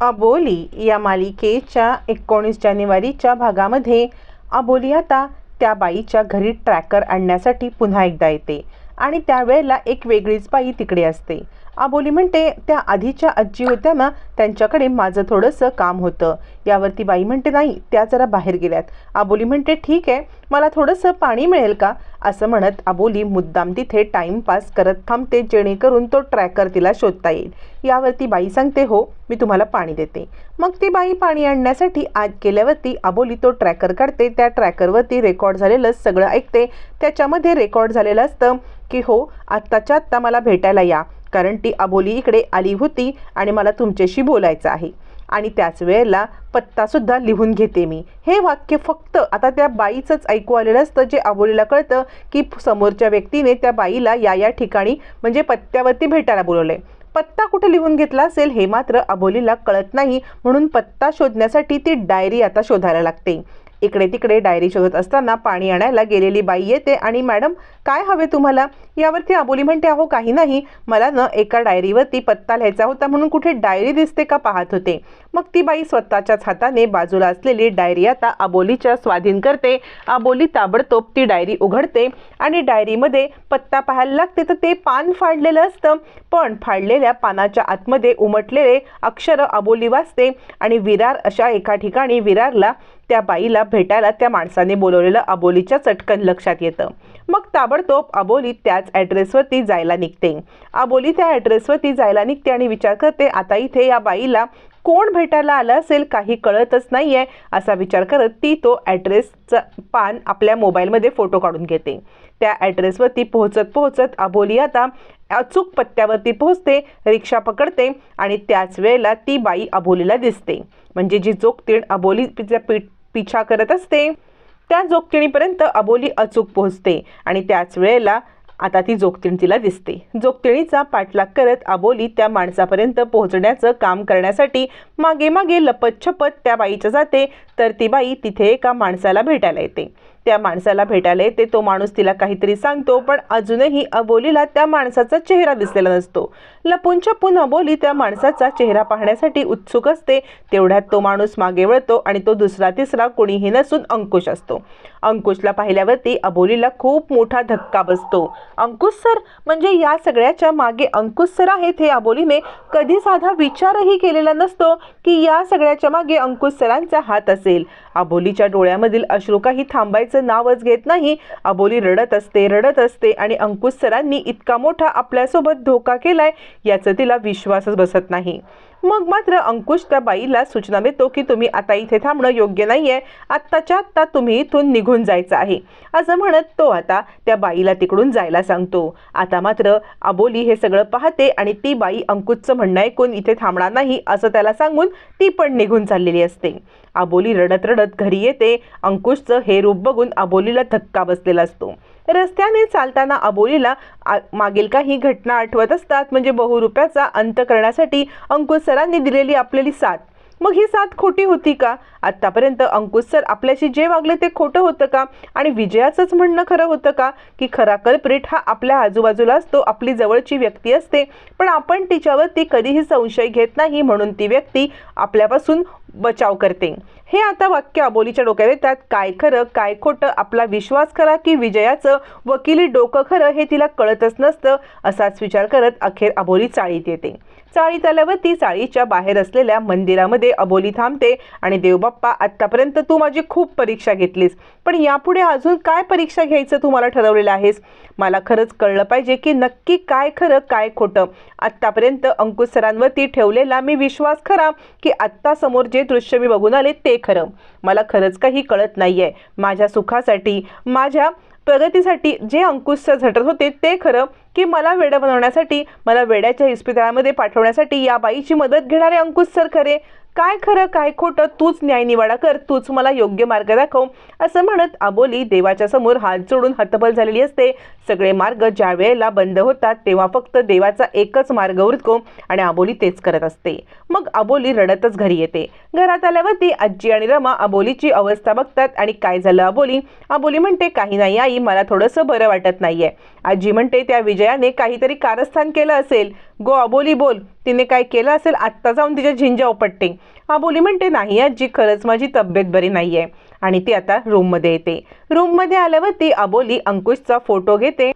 अबोली या मालिकेच्या एकोणीस जानेवारीच्या भागामध्ये अबोली आता त्या बाईच्या घरी ट्रॅकर आणण्यासाठी पुन्हा एकदा येते आणि त्यावेळेला एक वेगळीच बाई तिकडे असते. अबोली म्हणते त्या आधीच्या आजी होत्या ना त्यांच्याकडे माझं थोडंसं काम होतं. यावरती बाई म्हणते नाही त्या जरा बाहेर गेल्यात. अबोली म्हणते ठीक आहे मला थोडंसं पाणी मिळेल का? असं म्हणत अबोली मुद्दाम तिथे टाईमपास करत थांबते जेणेकरून तो ट्रॅकर तिला शोधता येईल. यावरती बाई सांगते हो मी तुम्हाला पाणी देते. मग ती बाई पाणी आणण्यासाठी आत गेल्यावरती अबोली तो ट्रॅकर काढते. त्या ट्रॅकरवरती रेकॉर्ड झालेलं सगळं ऐकते. त्याच्यामध्ये रेकॉर्ड झालेलं असतं की हो आत्ताच्या आत्ता मला भेटायला या. कारण ती अबोली इकडे आली होती आणि मला तुमच्याशी बोलायचं आहे. आणि त्याच वेळेला पत्तासुद्धा लिहून घेते मी. हे वाक्य फक्त आता त्या बाईचंच ऐकू आलेलं असतं जे अबोलीला कळतं की समोरच्या व्यक्तीने त्या बाईला या या ठिकाणी म्हणजे पत्त्यावरती भेटायला बोलवलं आहे पत्ता कुठे लिहून घेतला असेल हे मात्र अबोलीला कळत नाही म्हणून पत्ता शोधण्यासाठी ती डायरी आता शोधायला लागते. इकडे तिकडे डायरी शोधत असताना पाणी आणायला गेलेली बाई येते आणि मॅडम काय हवे तुम्हाला? यावरती अबोली म्हणते अहो काही नाही. मला ना एका डायरीवरती पत्ता लिहायचा होता म्हणून कुठे डायरी दिसते का पाहत होते. मग ती बाई स्वतःच्याच हाताने बाजूला असलेली डायरी आता अबोलीच्या स्वाधीन करते. अबोली ताबडतोब ती डायरी उघडते आणि डायरीमध्ये पत्ता पाहायला लागते. तर ते पान फाडलेलं असतं. पण फाडलेल्या पानाच्या आतमध्ये उमटलेले अक्षरं अबोली वाचते आणि विरार अशा एका ठिकाणी विरारला त्या बाईला भेटायला त्या माणसाने बोलवलेलं अबोलीच्या चटकन लक्षात येतं. मग ताबडतोब अबोली त्याच ॲड्रेसवरती जायला निघते. अबोली त्या ॲड्रेसवरती जायला निघते आणि विचार करते आता इथे या बाईला कोण भेटायला आलं असेल काही कळतच नाही आहे असा विचार करत ती तो ॲड्रेसचं पान आपल्या मोबाईलमध्ये फोटो काढून घेते. त्या ॲड्रेसवरती पोहोचत पोहोचत अबोली आता अचूक पत्त्यावरती पोहोचते रिक्षा पकडते आणि त्याच वेळेला ती बाई अबोलीला दिसते. म्हणजे जी जोगतीण अबोली तिचा पीठ पिछा करत असते त्या जोगतिणीपर्यंत अबोली अचूक पोहोचते आणि त्याच वेळेला आता ती जोगतीण तिला दिसते. जोगतिणीचा पाठलाग करत अबोली त्या माणसापर्यंत पोहोचण्याचं काम करण्यासाठी मागे मागे लपत छपत त्या बाईच्या जाते तर ती बाई तिथे एका माणसाला भेटायला येते. त्या माणसाला भेटायला येते तो माणूस तिला काहीतरी सांगतो पण अजूनही अबोलीला त्या माणसाचा चेहरा दिसलेला नसतो. लपून छपून अबोली त्या माणसाचा चेहरा पाहण्यासाठी उत्सुक असते तेवढ्यात तो माणूस मागे वळतो आणि तो दुसरा तिसरा कोणीही नसून अंकुश असतो. अंकुशला पाहिल्यावरती अबोलीला खूप मोठा धक्का बसतो. अंकुश सर म्हणजे या सगळ्याच्या मागे अंकुश सर आहेत हे अबोलीने कधी साधा विचारही केलेला नसतो की या सगळ्याच्या मागे अंकुश सरांचा हात असेल. अबोलीच्या डोळ्यामधील अश्रू काही थांबायचं नावच घेत नाही. अबोली रडत असते रडत असते आणि अंकुश सरांनी इतका मोठा आपल्यासोबत धोका केलाय याचं तिला विश्वासच बसत नाही. मग मात्र अंकुश त्या बाईला सूचना देतो की तुम्ही आता इथे थांबणं योग्य नाही आहे आत्ताच्या आत्ता तुम्ही इथून निघून जायचं आहे. असं म्हणत तो आता त्या बाईला तिकडून जायला सांगतो. आता मात्र अबोली हे सगळं पाहते आणि ती बाई अंकुशचं म्हणणं ऐकून इथे थांबणार नाही असं त्याला सांगून ती पण निघून चाललेली असते. अबोली रडत रडत घरी येते. अंकुशचं हे रूप बघून अबोलीला धक्का बसलेला असतो. रस्त्याने चालताना अबोलीला आ- मागील काही घटना आठवत असतात. म्हणजे बहुरुप्याचा अंत करण्यासाठी अंकुश सरांनी दिलेली आपलेली साथ. मग ही साथ खोटी होती का? आत्तापर्यंत अंकुश सर आपल्याशी जे वागले ते खोटं होतं का? आणि विजयाचंच म्हणणं खरं होतं का? की खरा कल्प्रिट हा आपल्या आजूबाजूला असतो आपली जवळची व्यक्ती असते. पण आपण तिच्यावर ती कधीही संशय घेत नाही म्हणून ती व्यक्ती आपल्यापासून बचाव करते हे आता वाक्य अबोलीच्या डोक्यात येतात. काय खरं काय खोटं आपला विश्वास करा की विजयाचं वकिली डोकं खरं हे तिला कळतच नसतं असाच विचार करत अखेर अबोली चाळीत येते. चाळीत आल्यावर ती चाळीच्या बाहेर असलेल्या मंदिरामध्ये अबोली थांबते आणि देवबाप्पा आत्तापर्यंत तू माझी खूप परीक्षा घेतलीस पण यापुढे अजून काय परीक्षा घ्यायचं तू मला ठरवलेलं आहेस? मला खरंच कळलं पाहिजे की नक्की काय खरं काय खोटं. आत्तापर्यंत अंकुश सरांवरती ठेवलेला मी विश्वास खरा की आत्ता समोर जे दृश्य मी बघून आले ते खरं. मला खरंच काही कळत नाही आहे माझ्या सुखासाठी माझ्या प्रगतीसाठी जे अंकुश सर झटत होते ते खरं की मला वेडं बनवण्यासाठी मला वेड्याच्या इस्पितळामध्ये पाठवण्यासाठी या बाईची मदत घेणारे अंकुश सर खरे. काय खरं काय खोटं तूच न्यायनिवाडा कर तूच मला योग्य मार्ग दाखव असं म्हणत अबोली देवाच्या समोर हात जोडून हतबल झालेली असते. सगळे मार्ग ज्या वेळेला बंद होतात तेव्हा फक्त देवाचा एकच मार्ग उरतो आणि अबोली तेच करत असते. मग अबोली रडतच घरी येते. घरात आल्यावरती आजी आणि रमा अबोलीची अवस्था बघतात आणि काय झालं अबोली अबोली म्हणते काही नाही आई मला थोडंसं बरं वाटत नाहीये. आजी म्हणते त्या विजयाने काहीतरी कारस्थान केलं असेल. गो अबोली बोल. तिने काय केलं असेल आत्ता जाऊन तिच्या झिंजा उपटते. अबोली म्हणते नाही आजी खरंच माझी तब्येत बरी नाही आहे आणि ती आता रूममध्ये येते. रूममध्ये आल्यावर ती अबोली अंकुशचा फोटो घेते.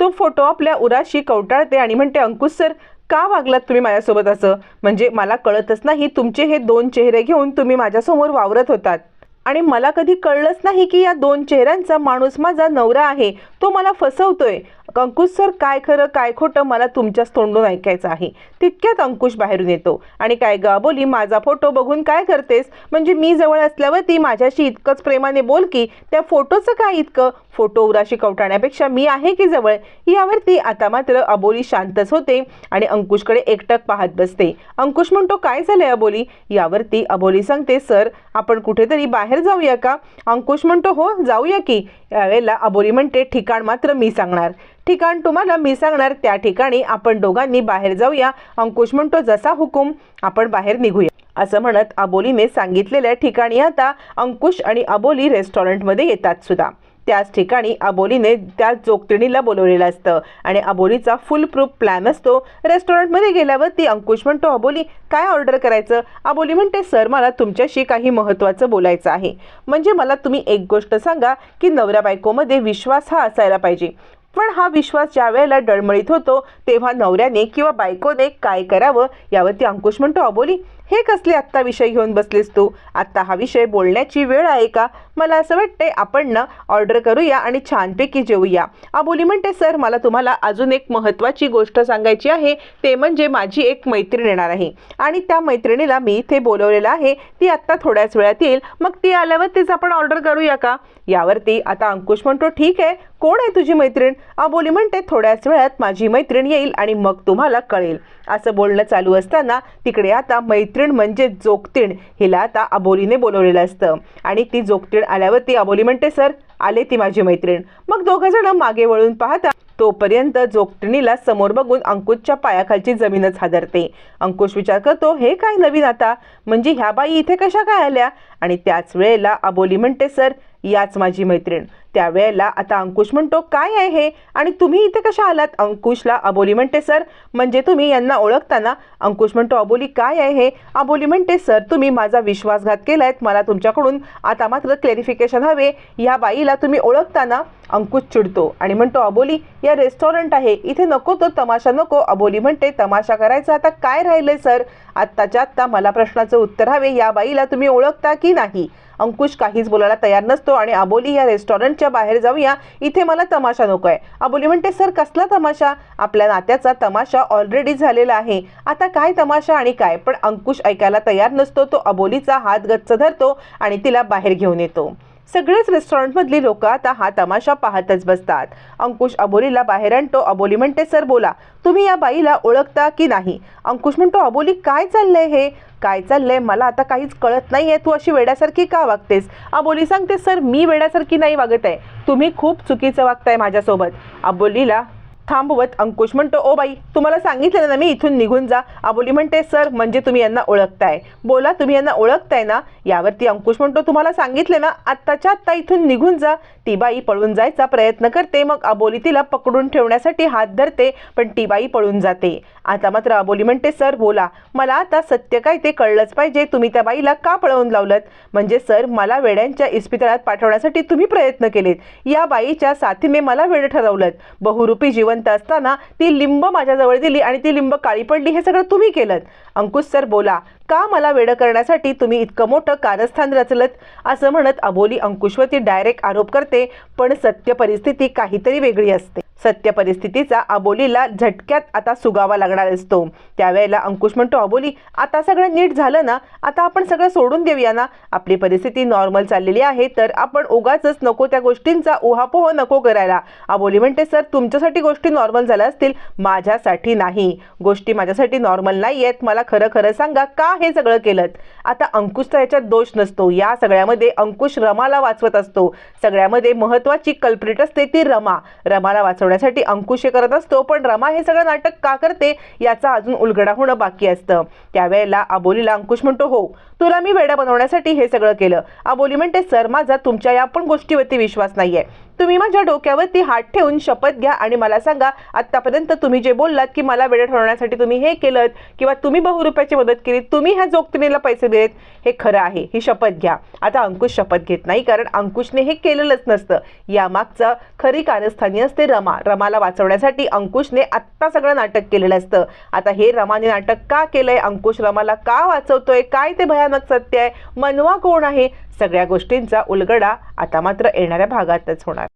तो फोटो आपल्या उराशी कवटाळते आणि म्हणते अंकुश सर का वागलात तुम्ही माझ्यासोबत असं? म्हणजे मला कळतच नाही तुमचे हे दोन चेहरे घेऊन तुम्ही माझ्यासमोर वावरत होतात. आणि मला कधी कळलंच नाही की या दोन चेहऱ्यांचा माणूस माझा नवरा आहे. तो मला फसवतोय. अंकुश सर काय खरं काय खोटं मला तुमच्याच तोंडून ऐकायचं आहे. तितक्यात अंकुश बाहेरून येतो. आणि काय गा बोली माझा फोटो बघून काय करतेस? म्हणजे मी जवळ असल्यावर ती माझ्याशी इतकंच प्रेमाने बोल की त्या फोटोचं काय इतकं? फोटो उराशी कवटाण्यापेक्षा मी आहे की जवळ? यावरती आता मात्र अबोली शांतच होते आणि अंकुशकडे एकटक पाहत बसते. अंकुश म्हणतो काय झालंय अबोली? यावरती अबोली सांगते सर आपण कुठेतरी बाहेर जाऊया का? अंकुश म्हणतो हो जाऊया की. यावेळेला अबोली म्हणते ठिकाण मात्र मी सांगणार. ठिकाण तुम्हाला मी सांगणार त्या ठिकाणी आपण दोघांनी बाहेर जाऊया. अंकुश म्हणतो जसा हुकूम आपण बाहेर निघूया. असं म्हणत अबोलीने सांगितलेल्या ठिकाणी आता अंकुश आणि अबोली रेस्टॉरंटमध्ये येतात सुद्धा. त्याच ठिकाणी अबोलीने त्या जोगतिणीला बोलवलेलं असतं. आणि अबोलीचा फुल प्रूफ प्लॅन असतो. रेस्टॉरंटमध्ये गेल्यावर ती अंकुश म्हणतो अबोली काय ऑर्डर करायचं? अबोली म्हणते सर मला तुमच्याशी काही महत्त्वाचं बोलायचं आहे. म्हणजे मला तुम्ही एक गोष्ट सांगा की नवऱ्या बायकोमध्ये विश्वास हा असायला पाहिजे. पण हा विश्वास ज्या वेळेला डळमळीत होतो तेव्हा नवऱ्याने किंवा बायकोने काय करावं यावरती अंकुश म्हणतो अबोली हे कसले आत्ता विषय घेऊन बसलीस तू? आत्ता हा विषय बोलण्याची वेळ आहे का? मला असं वाटतंय आपण ना ऑर्डर करूया आणि छानपैकी जेवूया अबोली म्हणते सर मला तुम्हाला अजून एक महत्त्वाची गोष्ट सांगायची आहे ते म्हणजे माझी एक मैत्रीण येणार आहे. आणि त्या मैत्रिणीला मी इथे बोलवलेलं आहे ती आत्ता थोड्याच वेळात येईल. मग ती आल्यावर तीच आपण ऑर्डर करूया का? यावरती आता अंकुश म्हणतो ठीक आहे कोण आहे तुझी मैत्रीण? अबोली म्हणते थोड्याच वेळात माझी मैत्रीण येईल आणि मग तुम्हाला कळेल. असं बोलणं चालू असताना तिकडे आता मैत्रीण म्हणजे जोगतीण हिला आता अबोलीने बोलवलेलं असतं. आणि ती जोगतीण आल्यावर ती अबोली म्हणते सर आले ती माझी मैत्रीण. मग दोघं जण मागे वळून पाहता तोपर्यंत जोगटिणीला समोर बघून अंकुशच्या पायाखालची जमीनच हादरते. अंकुश विचार करतो हे काय नवीन आता? म्हणजे ह्या बाई इथे कशा काय आल्या? आणि त्याच वेळेला अबोली म्हणते सर याच माझी मैत्रीण. त्यावेळेला आता अंकुश म्हणतो काय आहे हे? आणि तुम्ही इथे कशा आलात? अंकुशला अबोली म्हणते सर म्हणजे तुम्ही यांना ओळखताना? अंकुश म्हणतो अबोली काय आहे हे? अबोली म्हणते सर तुम्ही माझा विश्वासघात केलायत. मला तुमच्याकडून आता मात्र क्लेरिफिकेशन हवे. या बाईला तुम्ही ओळखताना? अंकुश चिडतो आणि म्हणतो अबोली या रेस्टॉरंट आहे. इथे नको तो तमाशा नको. अबोली म्हणते तमाशा करायचा आता काय राहिलंय सर? आत्ताच्या आत्ता मला प्रश्नाचं उत्तर हवे या बाईला तुम्ही ओळखता की नाही? अंकुश काहीच बोलायला तयार नसतो आणि अबोली या रेस्टॉरंटच्या बाहेर जाऊया. इथे मला तमाशा नको आहे अबोली म्हणते सर कसला तमाशा? आपल्या नात्याचा तमाशा ऑलरेडी झालेला आहे. आता काय तमाशा आणि काय? पण अंकुश ऐकायला तयार नसतो तो अबोलीचा हात गच्च धरतो आणि तिला बाहेर घेऊन येतो. सगळेच रेस्टॉरंटमधली लोक आता हा तमाशा पाहतच बसतात. अंकुश अबोलीला बाहेर आणतो. अबोली म्हणते सर बोला तुम्ही या बाईला ओळखता की नाही? अंकुश म्हणतो अबोली काय चाललंय हे? काय चाललंय? मला आता काहीच कळत नाही आहे तू अशी वेड्यासारखी का वागतेस? अबोली सांगते सर मी वेड्यासारखी नाही वागत आहे. तुम्ही खूप चुकीचं वागताय माझ्यासोबत. अबोलीला थांबवत अंकुश म्हणतो ओ बाई तुम्हाला सांगितलं ना मी इथून निघून जा. अबोली म्हणते सर म्हणजे तुम्ही यांना ओळखताय. बोला तुम्ही यांना ओळखताय ना? यावरती अंकुश म्हणतो तुम्हाला सांगितलं ना आत्ताच्या आत्ता इथून निघून जा. ती बाई पळून जायचा प्रयत्न करते मग अबोली तिला पकडून ठेवण्यासाठी हात धरते पण ती बाई पळून जाते. आता मात्र अबोली म्हणते सर बोला मला आता सत्य काय ते कळलंच पाहिजे तुम्ही त्या बाईला का पळवून लावलं म्हणजे सर मला वेड्यांच्या इस्पितळात पाठवण्यासाठी तुम्ही प्रयत्न केलेत. या बाईच्या साथीने मला वेळ ठरवलं बहुरूपी जीवन जिवंत असताना ती लिंब माझ्याजवळ दिली आणि ती लिंब काळी पडली हे सगळं तुम्ही केलं अंकुश सर बोला का मला वेडं करण्यासाठी तुम्ही इतकं मोठं कारस्थान रचलत? असं म्हणत अबोली अंकुशवरती डायरेक्ट आरोप करते पण सत्य परिस्थिती काहीतरी वेगळी असते. सत्य परिस्थितीचा अबोलीला झटक्यात आता सुगावा लागणार असतो. त्यावेळेला अंकुश म्हणतो अबोली आता सगळं नीट झालं ना? आता आपण सगळं सोडून देऊया ना? आपली परिस्थिती नॉर्मल चाललेली आहे तर आपण उगाच नको त्या गोष्टींचा उहापोह नको करायला. अबोली म्हणते सर तुमच्यासाठी गोष्टी नॉर्मल झाल्या असतील माझ्यासाठी नाही. गोष्टी माझ्यासाठी नॉर्मल नाही आहेत. मला खरं खरं सांगा का हे सगळं केलं आता अंकुशचा याच्यात दोष नसतो. या सगळ्यामध्ये अंकुश रमाला वाचवत असतो. सगळ्यामध्ये महत्त्वाची कल्प्रिट असते ती रमा. रमाला वाचवण्यासाठी अंकुश हे करत असतो पण रमा हे सगळं नाटक का करते याचा अजून उलगडा होणं बाकी असतं. त्यावेळेला अबोलीला अंकुश म्हणतो हो तुला मी वेडा बनवण्यासाठी हे सगळं केलं. अबोली म्हणते सर माझा तुमच्या या पण गोष्टीवरती विश्वास नाहीये. तुम्ही माझ्या डोक्यावरती हात ठेवून शपथ घ्या आणि मला सांगा आत्तापर्यंत तुम्ही जे बोललात की मला वेळ ठरवण्यासाठी तुम्ही हे केलं किंवा तुम्ही बहुरुपयाची मदत केली तुम्ही ह्या जोगतिनीला पैसे दिलेत हे खरं आहे ही शपथ घ्या. आता अंकुश शपथ घेत नाही कारण अंकुशने हे केलेलंच नसतं. यामागचं खरी कारस्थानी असते रमा. रमाला वाचवण्यासाठी अंकुशने आत्ता सगळं नाटक केलेलं असतं. आता हे रमाने नाटक का केलंय? अंकुश रमाला का वाचवतोय? काय ते भयानक सत्य आहे? मनवा कोण आहे? सगळ्या गोष्टींचा उलगडा आता मात्र येणाऱ्या भागातच होणार